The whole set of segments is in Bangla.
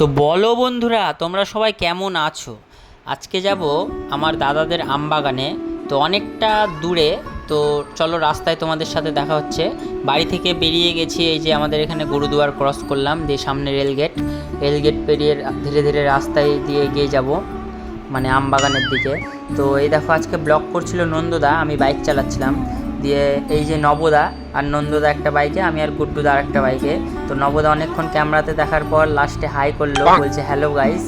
তো বলো বন্ধুরা, তোমরা সবাই কেমন আছো? আজকে যাব আমার দাদাদের আম বাগানে তো অনেকটা দূরে, তো চলো রাস্তায় তোমাদের সাথে দেখা হচ্ছে। বাড়ি থেকে বেরিয়ে গেছি, এই যে আমাদের এখানে গুরুদুয়ার ক্রস করলাম, দিয়ে সামনে রেলগেট রেলগেট পেরিয়ে ধীরে ধীরে রাস্তায় দিয়ে এগিয়ে যাব মানে আম বাগানের দিকে। তো এই দেখো, আজকে ব্লক করছিল নন্দদা, আমি বাইক চালাচ্ছিলাম। দিয়ে এই যে নবদা আর নন্দদা একটা বাইকে আমি আর গুড্ডুদা আর একটা বাইকে তো নবদা অনেকক্ষণ ক্যামেরাতে দেখার পর লাস্টে হাই করল বলছে হ্যালো গাইস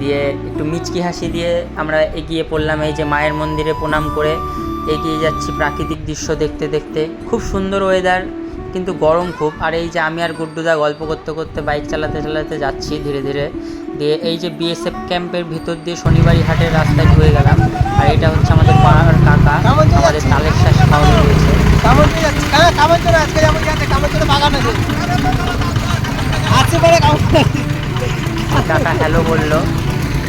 দিয়ে একটু মিচকি হাসি দিয়ে আমরা এগিয়ে পড়লাম এই যে মায়ের মন্দিরে প্রণাম করে। এগিয়ে যাচ্ছি প্রাকৃতিক দৃশ্য দেখতে দেখতে। খুব সুন্দর ওয়েদার কিন্তু গরম খুব। আর এই যে আমি আর গুড্ডুদা গল্প করতে করতে বাইক চালাতে চালাতে যাচ্ছি ধীরে ধীরে। দিয়ে এই যে বিএসএফ ক্যাম্পের ভিতর দিয়ে শনিবারি হাটের রাস্তায় ঢুকে গেলাম। আর এটা হচ্ছে আমাদের পাড়ার কাকা। আমাদের তালের শ্বাস খাওয়া রয়েছে কাকা হ্যালো বলল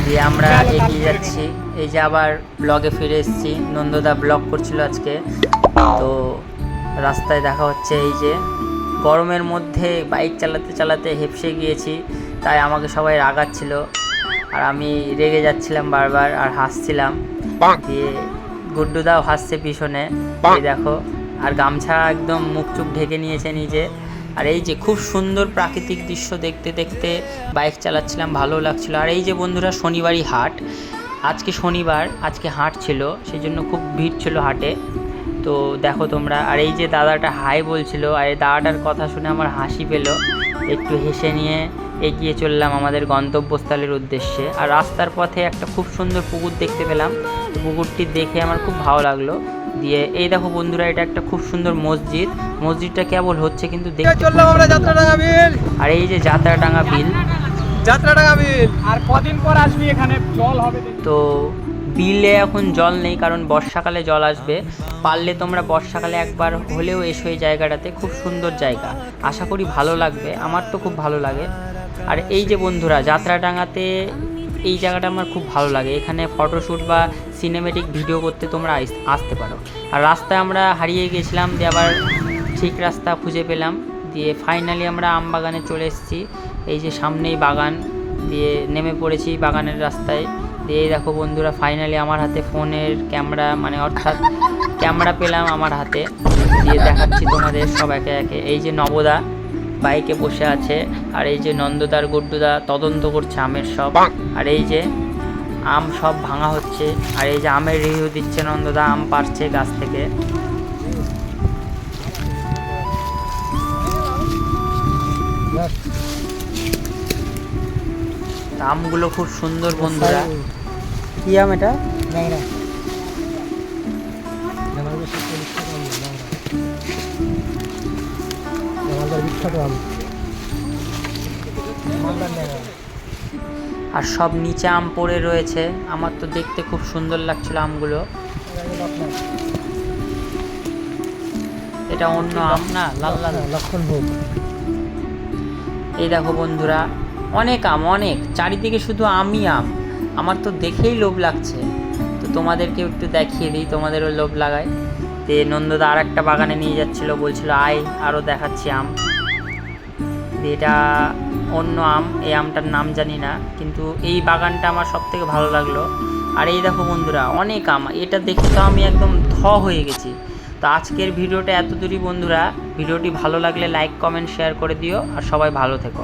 দিয়ে আমরা এগিয়ে যাচ্ছি। এই যে আবার ব্লগে ফিরে এসেছি। নন্দদা ব্লগ করছিল আজকে। তো রাস্তায় দেখা হচ্ছে এই যে গরমের মধ্যে বাইক চালাতে চালাতে হেপসে গিয়েছি। তাই আমাকে সবাই রাগাচ্ছিল। আর আমি রেগে যাচ্ছিলাম বারবার আর হাসছিলাম। দিয়ে গুড্ডুদাও হাসছে পিছনে। এই দেখো আর গামছা একদম মুখ চুপ ঢেকে নিয়েছে নিজে। আর এই যে খুব সুন্দর প্রাকৃতিক দৃশ্য দেখতে দেখতে বাইক চালাচ্ছিলাম, ভালো লাগছিল। আর এই যে বন্ধুরা, শনিবারই হাট। আজকে শনিবার, আজকে হাট ছিল সেই জন্য খুব ভিড় ছিল হাটে। তো দেখো তোমরা, আর এই যে দাদাটা হাই বলছিল, আর এই দাদাটার কথা শুনে আমার হাসি পেল। একটু হেসে নিয়ে এগিয়ে চললাম আমাদের গন্তব্যস্থলের উদ্দেশ্যে। আর রাস্তার পথে একটা খুব সুন্দর পুকুর দেখতে পেলাম। পুকুরটি দেখে আমার খুব ভালো লাগল। দিয়ে এই দেখো বন্ধুরা এটা একটা খুব সুন্দর মসজিদ। মসজিদটা কেবল হচ্ছে কিন্তু দেখতে খুব চললাম আমরা যাত্রাডাঙ্গা বিল। আর এই যে যাত্রাডাঙ্গা বিল। যাত্রাডাঙ্গা বিল। আর কদিন পর আসবি এখানে জল হবে তো বিলে এখন জল নেই কারণ বর্ষাকালে জল আসবে। পারলে তোমরা বর্ষাকালে একবার হলেও এসো এই জায়গাটাতে খুব সুন্দর জায়গা। আশা করি ভালো লাগবে আমার তো খুব ভালো লাগে। আর এই যে বন্ধুরা যাত্রাডাঙ্গাতে এই জায়গাটা আমার খুব ভালো লাগে। এখানে ফটোশ্যুট বা সিনেমেটিক ভিডিও করতে তোমরা আসতে পারো। আর রাস্তায় আমরা হারিয়ে গেছিলাম দিয়ে আবার ঠিক রাস্তা খুঁজে পেলাম। দিয়ে ফাইনালি আমরা আম বাগানে চলে এসেছি। এই যে সামনেই বাগান, দিয়ে নেমে পড়েছি বাগানের রাস্তায়। দিয়ে দেখো বন্ধুরা ফাইনালি আমার হাতে ফোনের ক্যামেরা মানে অর্থাৎ ক্যামেরা পেলাম আমার হাতে। দিয়ে দেখাচ্ছি তোমাদের সব একে একে। এই যে নবদা বাইকে বসে আছে। আর এই যে নন্দদার গুড্ডুদা তদন্ত করছে আমের সব। আর এই যে আম সব ভাঙা হচ্ছে। আর এই যে আমের রিভিউ দিচ্ছে নন্দদা আম পারছে গাছ থেকে। আমগুলো খুব সুন্দর বন্ধুরা। কি আম এটা? আর সব নিচে আম পড়ে রয়েছে। আমার তো দেখতে খুব সুন্দর লাগছিল আমগুলো। এটা অন্য আম না লাল লাল। লক্ষণ ভোগ। এই দেখো বন্ধুরা অনেক আম অনেক। চারিদিকে শুধু আমই আম। আমার তো দেখেই লোভ লাগছে। তো তোমাদেরকে একটু দেখিয়ে দিই তোমাদেরও লোভ লাগায়। তে নন্দদা আর একটা বাগানে নিয়ে যাচ্ছিল বলছিল আয় আরও দেখাচ্ছি আম। এটা অন্য আম এই আমটার নাম জানি না, কিন্তু এই বাগানটা আমার সব থেকে ভালো লাগল। আর এই দেখো বন্ধুরা, অনেক আম, এটা দেখে তো আমি একদম ধ হয়ে গেছি। তো আজকের ভিডিওটা এত দূরই বন্ধুরা, ভিডিওটি ভালো লাগলে লাইক, কমেন্ট, শেয়ার করে দিও, আর সবাই ভালো থেকো।